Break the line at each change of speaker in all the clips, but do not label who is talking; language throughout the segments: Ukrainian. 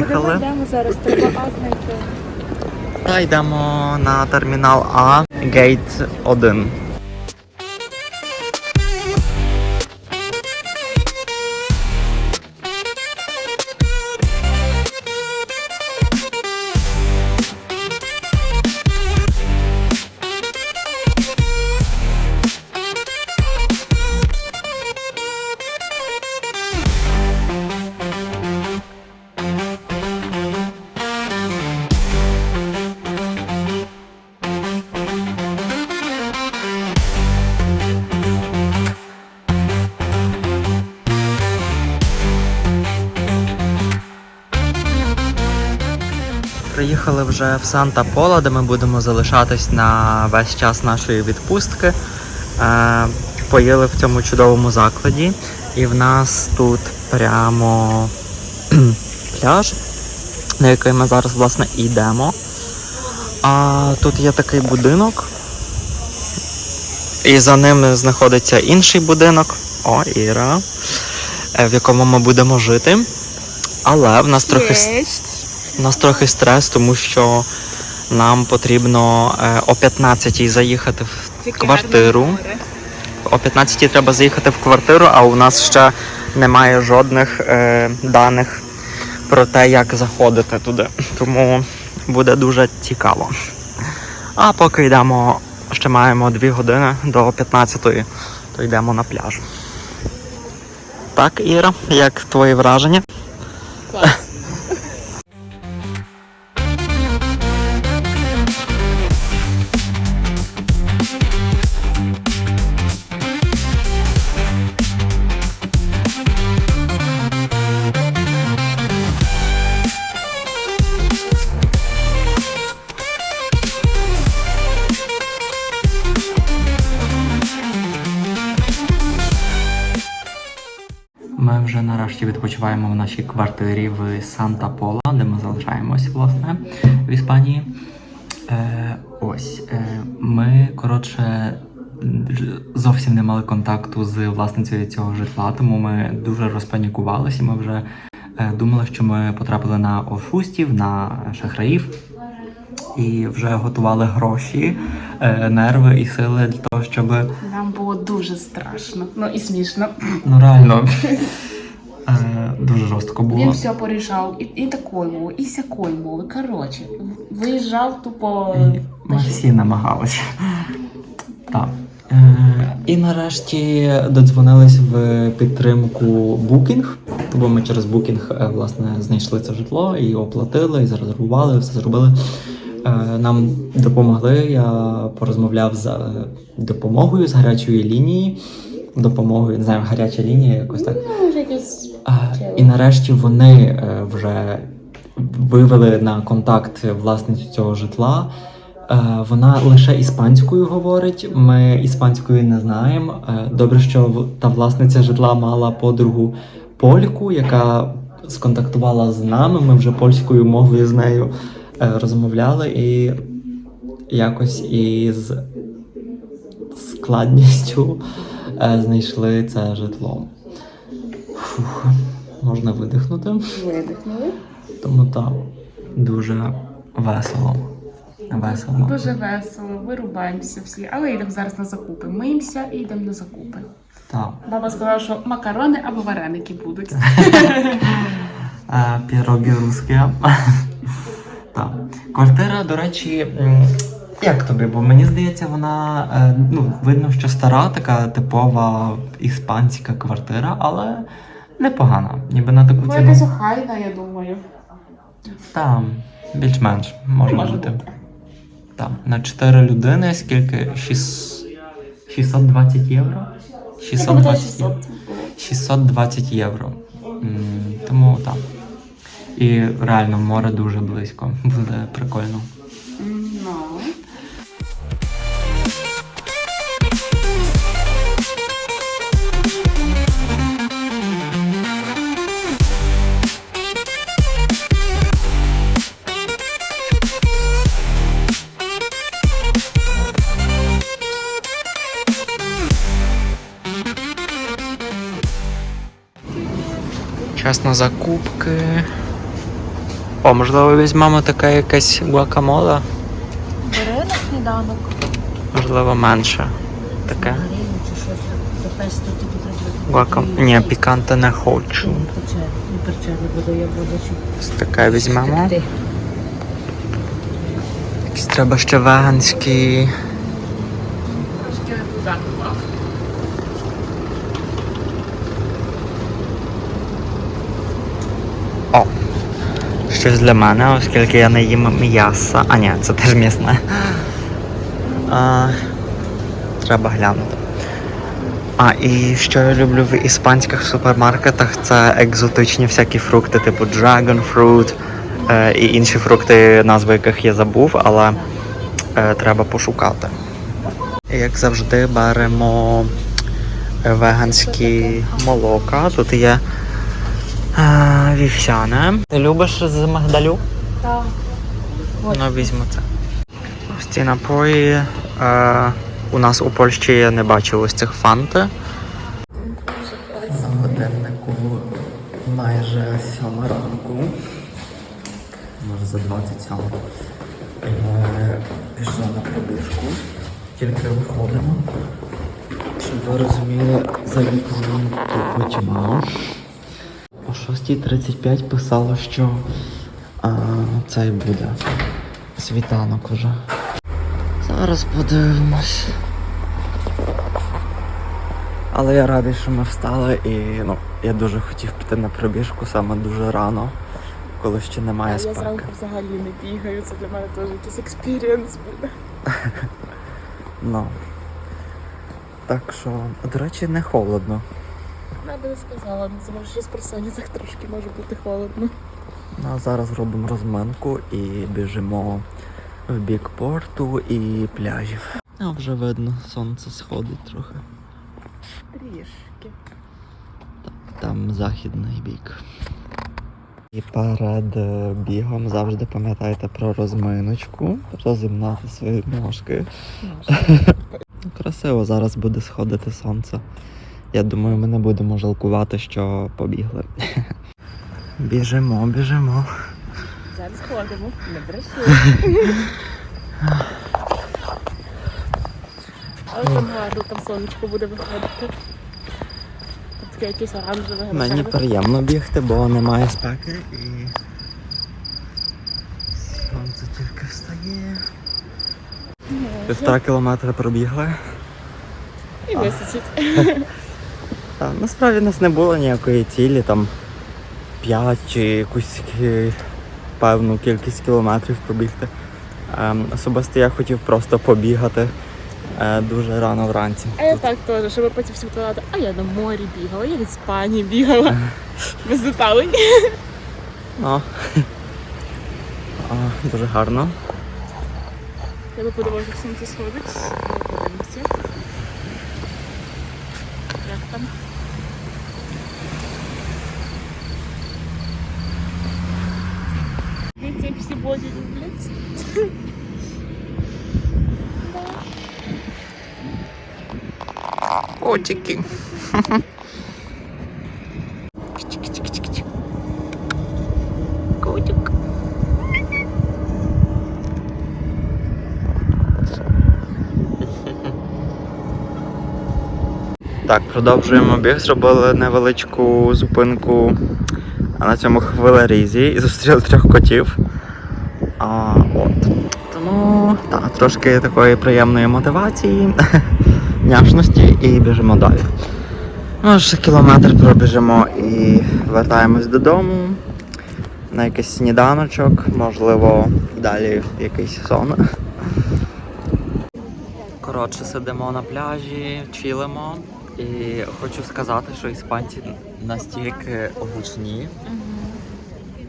Приїхали.
йдемо зараз, треба А знайти.
Та йдемо на термінал А, гейт 1. Приїхали вже в Санта Пола, де ми будемо залишатись на весь час нашої відпустки. Е, поїли в цьому чудовому закладі. І в нас тут прямо пляж, на який ми зараз власне йдемо. А тут є такий будинок. І за ним знаходиться інший будинок. О, Іра, е, в якому ми будемо жити. Але в нас трохи у нас трохи стрес, тому що нам потрібно е, о 15-й заїхати в квартиру. О 15-й треба заїхати в квартиру, а у нас ще немає жодних е, даних про те, як заходити туди. Тому буде дуже цікаво. А поки йдемо, ще маємо 2 години до 15-ї, то йдемо на пляж. Так, Іра, як твої враження? Ми відпочиваємо в нашій квартирі в Санта Пола, де ми залишаємось, власне, в Іспанії. Е, ось е, ми, коротше, зовсім не мали контакту з власницею цього житла, тому ми дуже розпанікувалися. Ми вже е, думали, що ми потрапили на офустів, на шахраїв. І вже готували гроші, е, нерви і сили для того, щоб
Нам було дуже страшно, ну і смішно.
ну реально е, дуже жорстко було.
Він все порішав і, і такої мови, і сякої мови. Коротше, виїжджав тупо.
І ми всі намагалися. Так. Е, і нарешті додзвонились в підтримку Booking, бо ми через Booking е, власне знайшли це житло і оплатили, і зарезервували, все зробили. Е, Нам допомогли. Я порозмовляв з е, допомогою з гарячої лінії. Допомогою, не знаю, гаряча лінія, якось так.
Ну, вже якось
А, і нарешті вони е, вже вивели на контакт власницю цього житла. Е, вона лише іспанською говорить. Ми іспанською не знаємо. Е, добре, що та власниця житла мала подругу польку, яка сконтактувала з нами. Ми вже польською мовою з нею е, розмовляли і якось із складністю знайшли це житло. Фух, можна видихнути.
видихнули.
Тому так, дуже весело. Весело.
Дуже весело, вирубаємося всі, але йдемо зараз на закупи. Миємося і йдемо на закупи.
Так.
Баба сказала, що макарони або вареники будуть.
Е, Піроги русські. Так. Квартира, до речі, як тобі? Бо мені здається, вона е, ну, видно, що стара, така типова іспанська квартира, але непогана. Ніби на таку
Ну, якась
ціну.
охайна, я думаю.
Там, більш-менш може
Може
бути.
бути.
Так, на 4 людини скільки? Шіс- 620 євро? 620 євро. 620 євро. М, Тому так. І реально море дуже близько. Буде прикольно. Час на закупки. О, можливо, візьмемо таке якесь гуакамоле,
Бери на сніданок.
можливо, менше. Таке.
Треба.
Гуакам... Ні, піканте не хочу. Ось Таке візьмемо. Якісь треба ще веганські. Щось для мене, оскільки я не їм м'яса. А ні, це теж м'ясне. Треба глянути. А, і що я люблю в іспанських супермаркетах, це екзотичні всякі фрукти, типу dragon fruit е, і інші фрукти, назви яких я забув, але е, треба пошукати. І, Як завжди, беремо веганські молока. Тут є е, вівсяне. Ти любиш з мигдалю?
Так.
Ну, візьму це. Ось ці напої. Е, у нас у Польщі я не бачив ось цих фанти. На годиннику майже сьома ранку. Може за 27. Е, пішла на пробіжку. Тільки виходимо. Щоб ви розуміли, за вікном тут тьма. О 6.35 писало, що а, цей буде. Світанок уже. Зараз подивимось. Але я радий, що ми встали і ну, я дуже хотів піти на пробіжку саме дуже рано, коли ще немає
Я зранку взагалі не бігаю, це для мене теж якийсь експірієнс буде.
Ну. Так що, до речі, не холодно.
Я би не сказала, ну це може щось при сонцях трошки може бути холодно.
Ну, а зараз робимо розминку і біжимо в бік порту і пляжів. А вже видно, сонце сходить трохи.
Трішки.
Там західний бік. І перед е, бігом завжди пам'ятайте про розминочку, розімнати свої ножки. Красиво зараз буде сходити сонце. Я думаю, ми не будемо жалкувати, що побігли. Біжимо, біжимо.
Зараз ходимо, не бреши. Але там гарно, там сонечко буде виходити. Таке якесь оранжеве.
Мені приємно бігти, бо немає спеки і сонце тільки встає. Півтора кілометра пробігли.
І височить.
Та, насправді в нас не було ніякої цілі, там 5 чи якусь певну кількість кілометрів пробігти. Ем, особисто я хотів просто побігати е, дуже рано вранці.
А я так теж, щоб потім всім казати, а я на морі бігала, я в Іспанії бігала. Без деталей.
Ну, а, дуже гарно.
Я би подивилася, як сонце сходить. Подивимося. Як там? Всі боді.
Котики. Котик. Так, продовжуємо біг. Зробили невеличку зупинку на цьому хвилерізі і зустріли трьох котів. А, от. Тому так, трошки такої приємної мотивації, няшності і біжимо далі. Ну, ще кілометр пробіжимо і вертаємось додому. На якийсь сніданочок, можливо, далі якийсь сон. Коротше, сидимо на пляжі, чилимо. І хочу сказати, що іспанці настільки гучні.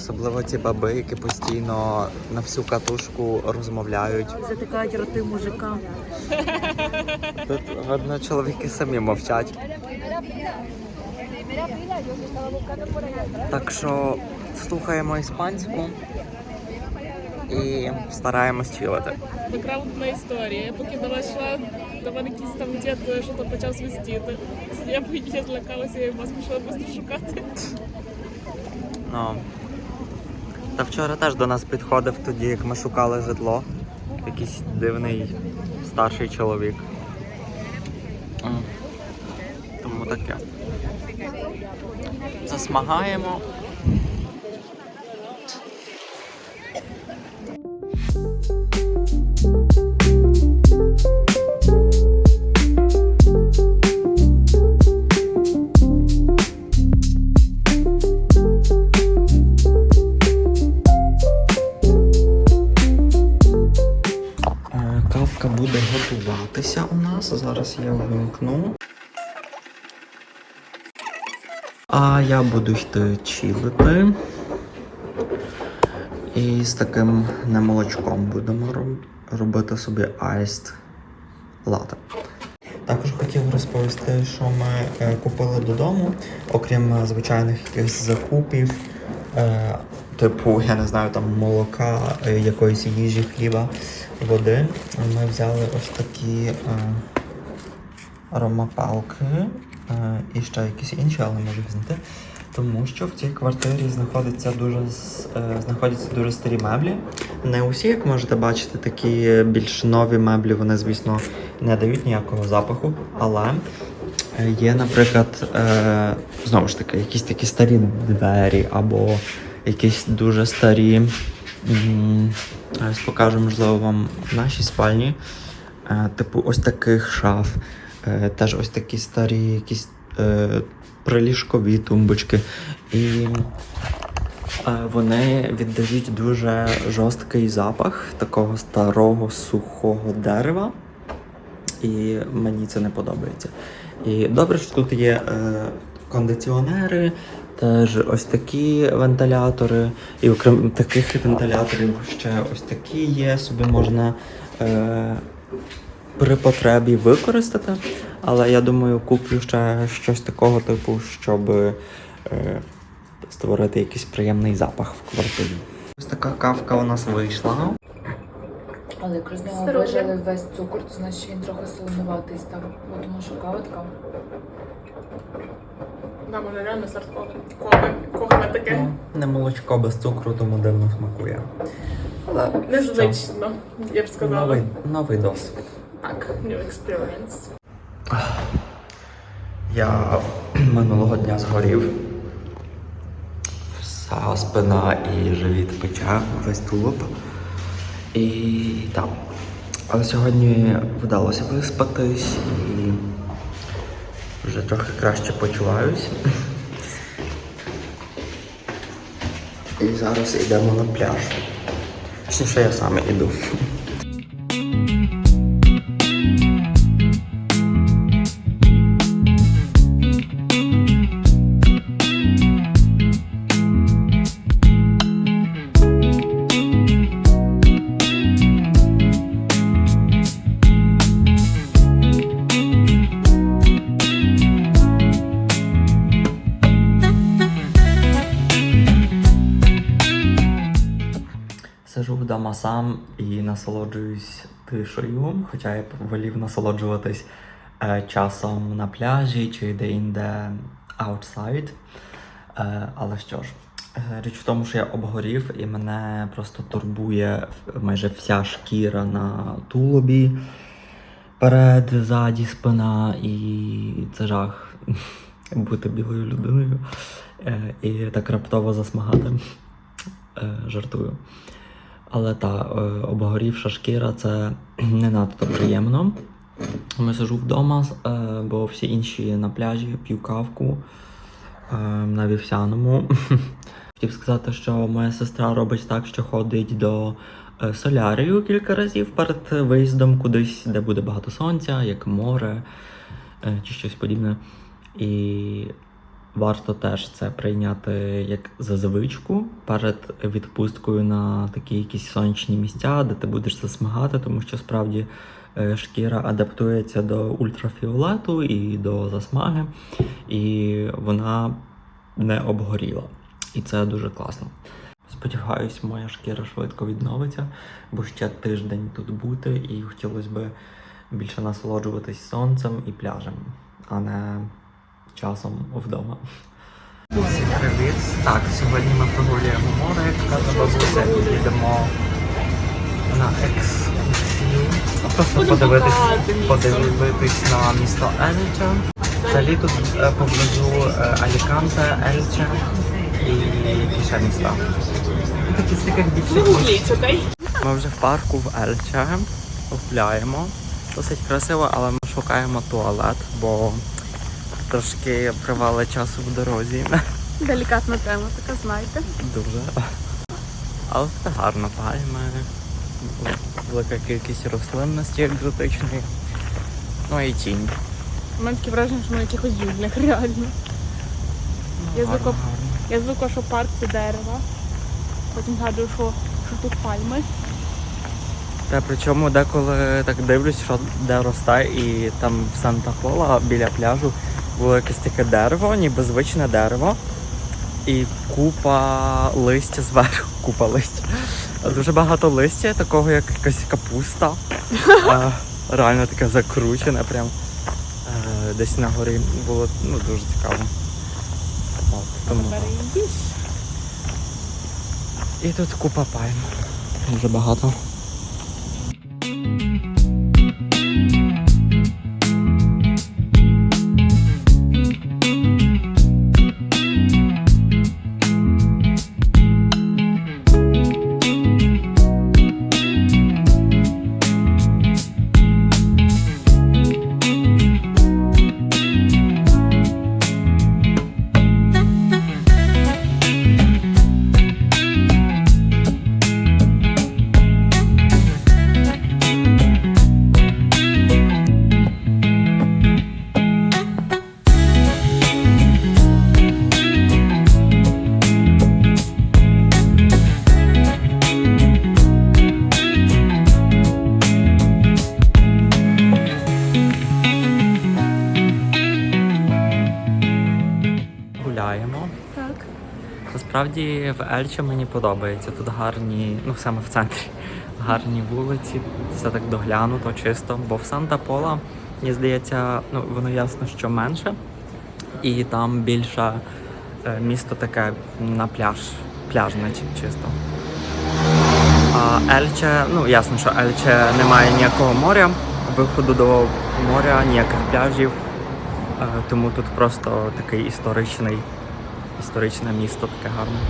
Особливо ті баби, які постійно на всю катушку розмовляють.
Затикають роти мужика.
Тут видно, чоловіки самі мовчать. Так що слухаємо іспанську і стараємось чилити.
Бекграундна історія. Я поки дала йшла, до мене якийсь там дід що почав свистіти. Я б- я злякалася, я вас почала просто шукати.
Ну, Та вчора теж до нас підходив тоді, як ми шукали житло. Якийсь дивний старший чоловік. Тому таке. Засмагаємо. Нас. Зараз я вимкну. А я буду йти чилити. І з таким немолочком будемо робити собі айст лате. Також хотів розповісти, що ми е, купили додому, окрім е, звичайних якихось закупів, е, типу, я не знаю, там молока, якоїсь їжі, хліба, води. Ми взяли ось такі аромапалки е, і ще якісь інші, але не можу знайти. Тому що в цій квартирі знаходиться дуже е, знаходяться дуже старі меблі. Не усі, як можете бачити, такі більш нові меблі, вони, звісно, не дають ніякого запаху. Але е, є, наприклад, знову ж таки, якісь такі старі двері або якісь дуже старі. Ось покажу, можливо, вам в нашій спальні. Типу, ось таких шаф. Е, Теж ось такі старі, якісь е, приліжкові тумбочки. І е, вони віддають дуже жорсткий запах такого старого сухого дерева. І мені це не подобається. І добре, що тут є е, кондиціонери, теж ось такі вентилятори. І окрім таких вентиляторів ще ось такі є, собі можна е, при потребі використати. Але я думаю, куплю ще щось такого типу, щоб е, створити якийсь приємний запах в квартирі. Ось така кавка у нас вийшла.
Але якщо з нього вижили весь цукор, то значить він трохи солонуватий став. Бо Тому що кава така.
Да, може реально сорткове. Кове. Таке.
Ну, не молочко без цукру, тому дивно смакує. Але
Незвично, я б сказала.
новий, новий досвід.
Так, new experience.
Я минулого дня згорів. Вся спина і живіт пече, весь тулуб. І так. Але сьогодні вдалося виспатись і вже трохи краще почуваюсь. І зараз йдемо на пляж. Точніше, я сам іду. Сам і насолоджуюсь тишею, хоча я волів насолоджуватись е, часом на пляжі чи де-інде outside. Е, але що ж, е, річ в тому, що я обгорів і мене просто турбує майже вся шкіра на тулубі. Перед, ззаді, спина, і це жах бути білою людиною е, і так раптово засмагати. Е, жартую. Але та е, обгорівша шкіра це не надто приємно. Ми сижу вдома, е, бо всі інші на пляжі п'ю кавку е, на вівсяному. Хотів сказати, що моя сестра робить так, що ходить до солярію кілька разів перед виїздом кудись, де буде багато сонця, як море чи щось подібне. І варто теж це прийняти як за звичку перед відпусткою на такі якісь сонячні місця, де ти будеш засмагати, тому що справді е, шкіра адаптується до ультрафіолету і до засмаги, і вона не обгоріла. І це дуже класно. Сподіваюсь, моя шкіра швидко відновиться, бо ще тиждень тут бути, і хотілося б більше насолоджуватись сонцем і пляжем, а не часом вдома. Всім привіт. Так, сьогодні ми прогулюємо море, як каже бабуся, і їдемо на екскурсію. Ну, Просто подивитись, подивитись на місто Ельче. Взагалі тут поблизу е, Аліканте, Ельче і ще міста. Ну, Такі з таких
Ви
більших.
гугліть, окей?
Ми вже в парку в Ельче гуляємо. Досить красиво, але ми шукаємо туалет, бо трошки привали часу в дорозі.
Делікатна тема, така знаєте.
Дуже. Але це гарно, пальми, велика кількість рослинності екзотичної. Ну і тінь.
У мене таке враження, що ми в якихось джунглях, реально. Я
Гарно,
звикла,
гарно.
я звикла, що парк це дерева. Потім згадую, що, що тут пальми.
Та причому деколи так дивлюсь, що де росте, і там в Санта-Пола біля пляжу було якесь таке дерево, ніби звичне дерево. І купа листя зверху, купа листя. Дуже багато листя, такого як якась капуста. Е, Реально таке закручене, прям е, десь на горі було ну, дуже цікаво. От, тому.
І.
І тут купа пальм. Дуже багато. Насправді в Ельче мені подобається. Тут гарні, ну саме в центрі, гарні вулиці, все так доглянуто, чисто. Бо в Санта-Пола, мені здається, ну воно ясно, що менше. І там більше е, місто таке на пляж, пляжне чи- чисто. А Ельче, ну ясно, що Ельче немає ніякого моря, виходу до моря, ніяких пляжів. Е, Тому тут просто такий історичний історичне місто таке гарне.